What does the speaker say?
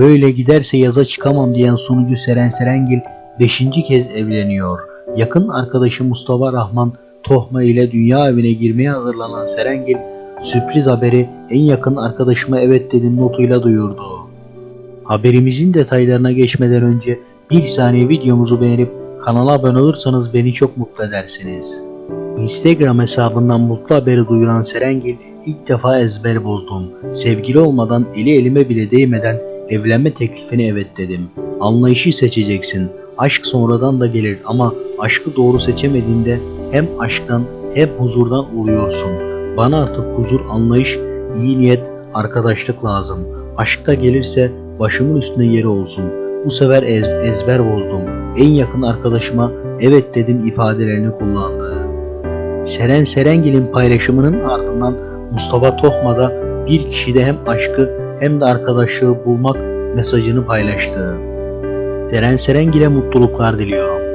Böyle giderse yaza çıkamam diyen sunucu Seren Serengil 5. kez evleniyor. Yakın arkadaşı Mustafa Rahman Tohma ile dünya evine girmeye hazırlanan Serengil sürpriz haberi en yakın arkadaşıma evet dedim notuyla duyurdu. Haberimizin detaylarına geçmeden önce bir saniye videomuzu beğenip kanala abone olursanız beni çok mutlu edersiniz. Instagram hesabından mutlu haberi duyuran Serengil ilk defa ezber bozdum. Sevgili olmadan eli elime bile değmeden evlenme teklifine evet dedim. Anlayışı seçeceksin. Aşk sonradan da gelir ama aşkı doğru seçemediğinde hem aşktan hem huzurdan oluyorsun. Bana artık huzur, anlayış, iyi niyet, arkadaşlık lazım. Aşkta gelirse başımın üstünde yeri olsun. Bu sefer ez- ezber bozdum. En yakın arkadaşıma evet dedim ifadelerini kullandı. Seren Serengil'in paylaşımının ardından Mustafa Tohma'da bir kişide hem aşkı hem de arkadaşlığı bulmak mesajını paylaştı. Seren Serengil'e mutluluklar diliyorum.